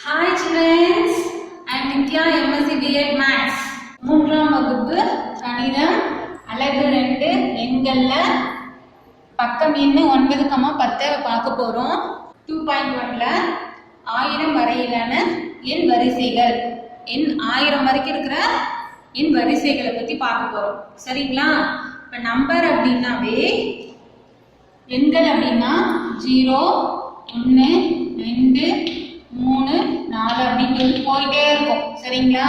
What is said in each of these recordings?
Hi childrens I Nithya MSc BEd maths மூன்றாம் வகுப்பு கணிதம் அழகு ரெண்டு எண்களில் பக்கம் எண்ணு ஒன்பது கமா பத்தை பார்க்க போகிறோம் டூ பாயிண்ட் ஒன்ல ஆயிரம் வரையிலான எண் வரிசைகள். எண் ஆயிரம் வரைக்கும் இருக்கிற எண் வரிசைகளை பற்றி பார்க்க போகிறோம் சரிங்களா? இப்போ நம்பர் அப்படின்னாவே எண்கள் அப்படின்னா ஜீரோ ஒன்று ரெண்டு போயிட்டே இருக்கும். சரிங்களா?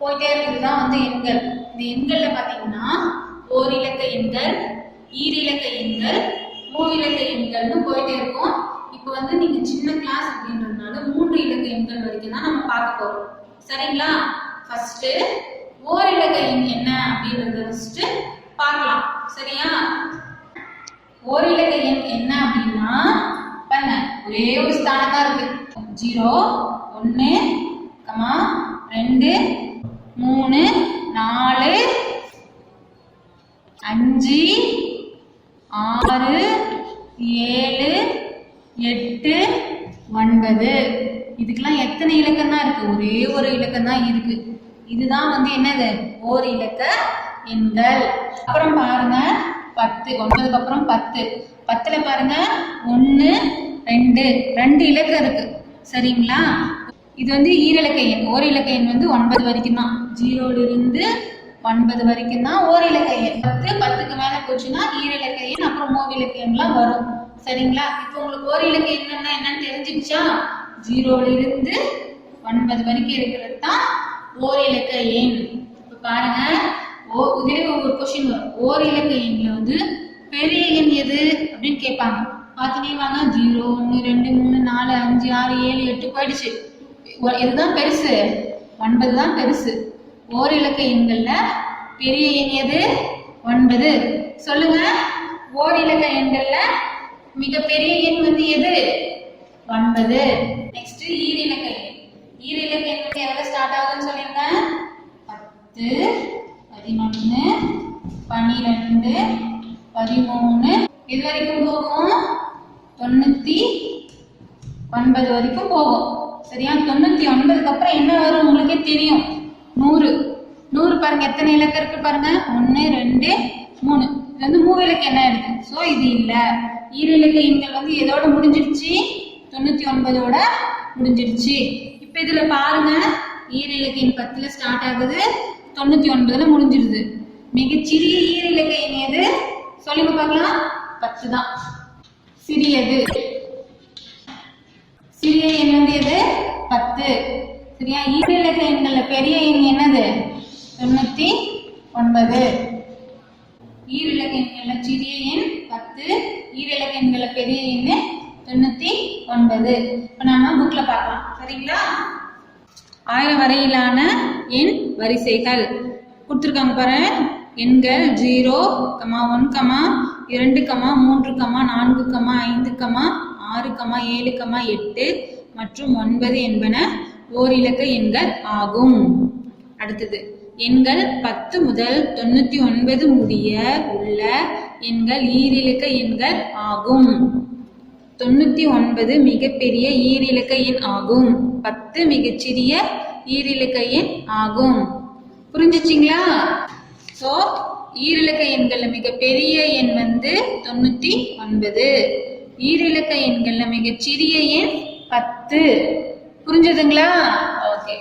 போயிட்டே இருக்கிறது தான் வந்து எண்கள். இந்த எண்களில் பார்த்தீங்கன்னா ஓரிலக்க எண்கள் ஈரிலக்க எண்கள் மூவிலக்க எண்கள்னு போயிட்டே இருக்கும். இப்போ வந்து நீங்கள் சின்ன கிளாஸ் அப்படின்றதுனால மூன்று இலக்க எண்கள் வரைக்கும் தான் நம்ம பார்க்க போகிறோம் சரிங்களா? ஃபர்ஸ்ட்டு ஓரிலக்க எண் என்ன அப்படின்றத ஃபர்ஸ்ட்டு பார்க்கலாம். சரியா? ஓரிலக்க எண் என்ன அப்படின்னா பாருங்க ஒரே ஒரு ஸ்தானம் தான் இருக்கு. ஜீரோ ஒன்று கமா ரெண்டு மூணு நாலு அஞ்சு ஆறு ஏழு எட்டு ஒன்பது. இதுக்கெல்லாம் எத்தனை இலக்கம் தான் இருக்கு? ஒரே ஒரு இலக்கம் தான் இருக்கு. இதுதான் வந்து என்னது? ஓர் இலக்க எண்கள். அப்புறம் பாருங்க பத்து. ஒன்பதுக்கு அப்புறம் பத்து. பத்துல பாருங்க ஒன்று ரெண்டு. ரெண்டு இலக்கம் இருக்கு. சரிங்களா? இது வந்து ஈரிலக்க எண் ஓர் இலக்க எண் வந்து ஒன்பது வரைக்கும்? தான் ஜீரோல இருந்து ஒன்பது வரைக்கும் தான் ஓர் இலக்க எண் பத்து பத்துக்கு மேல போச்சுன்னா ஈரிலக்க எண் அப்புறம் மூவிலக்க எண்லாம் வரும். சரிங்களா? இப்போ உங்களுக்கு ஓர் இலக்க எண்ணுன்னா என்னன்னு தெரிஞ்சுக்கிச்சா? ஜீரோல இருந்து ஒன்பது வரைக்கும் இருக்கிறது தான் ஓர் இலக்க எண் இப்போ பாருங்க. ஓ இதே ஒரு கொஸ்டின் வரும். ஓர் இலக்க எண்ணில் வந்து பெரிய எண் எது அப்படின்னு கேட்பாங்க. பார்த்துட்டே வாங்க. ஜீரோ ஒன்று ரெண்டு மூணு நாலு அஞ்சு ஆறு ஏழு எட்டு போயிடுச்சு. இதுதான் பெருசு. ஒன்பது தான் பெருசு. ஓர் இலக்க எண்கள்ல பெரிய எண் எது? ஒன்பது. சொல்லுங்க. ஓர் இலக்க எண்கள்ல மிகப்பெரிய எண் வந்து எது? ஒன்பது. நெக்ஸ்ட் ஈரிலக்க எண். ஈரிலக்க எண் வந்து எவ்வளவு ஸ்டார்ட் ஆகுதுன்னு சொல்லிருங்க? பத்து பதினொன்று பன்னிரெண்டு பதிமூணு. இது வரைக்கும் போகும்? தொண்ணூத்தி ஒன்பது வரைக்கும் போகும். சரியா? தொண்ணூத்தி ஒன்பதுக்கு அப்புறம் என்ன வரும் உங்களுக்கே தெரியும். நூறு. நூறு பாருங்க எத்தனை இலக்கம் இருக்கு பாருங்க? ஒன்று ரெண்டு மூணு. இது வந்து மூணு இலக்கு என்ன இருக்கு ஸோ இது இல்லை. ஈர இலக்க எண்கள் வந்து எதோட முடிஞ்சிருச்சு? தொண்ணூத்தி ஒன்பதோட முடிஞ்சிருச்சு. இப்போ இதுல பாருங்க. ஈர இலக்க எண் பத்துல ஸ்டார்ட் ஆகுது. தொண்ணூத்தி ஒன்பதுல முடிஞ்சிருது. மிகச்சிறிய ஈர இலக்க எண் எது? சொல்லுங்க பார்க்கலாம். பத்து தான் சிறியது. சிறிய எண் வந்து எது? பத்து. சரியா? ஈரிலக்க எண்கள்ல பெரிய எண் என்னது? தொண்ணூத்தி ஒன்பது. ஈரிலக்க எண்கள்ல சிறிய எண் பத்து. ஈரிலக்க எண்கள்ல பெரிய எண் தொண்ணூத்தி ஒன்பது. இப்போ நாம புக்ல பார்க்கலாம். சரிங்களா? ஆயிரம் வரையிலான எண் வரிசைகள். கொடுத்துருக்காங்க பாரு. எண்கள் ஜீரோ கமா ஒன் கமா இரண்டு கமா மூன்று கமா நான்கு கமா ஐந்து கமா ஆறு கமா ஏழு கமா எட்டு மற்றும் ஒன்பது என்பன ஓரிலக்க எண்கள் ஆகும். அடுத்தது எண்கள் பத்து முதல் தொண்ணூத்தி ஒன்பது முடிய உள்ள எண்கள் ஈரிலக்க எண்கள் ஆகும். தொண்ணூத்தி ஒன்பது மிகப்பெரிய ஈரிலக்க எண் ஆகும். பத்து மிகச்சிறிய ஈரிலக்க எண் ஆகும். புரிஞ்சுச்சிங்களா? ஸோ ஈரிலக்க எண்கள் மிகப்பெரிய எண் வந்து தொண்ணூத்தி ஒன்பது. ஈரிலக்க எண்கள்ல மிகச்சிறிய எண் பத்து. புரிஞ்சதுங்களா? ஓகே.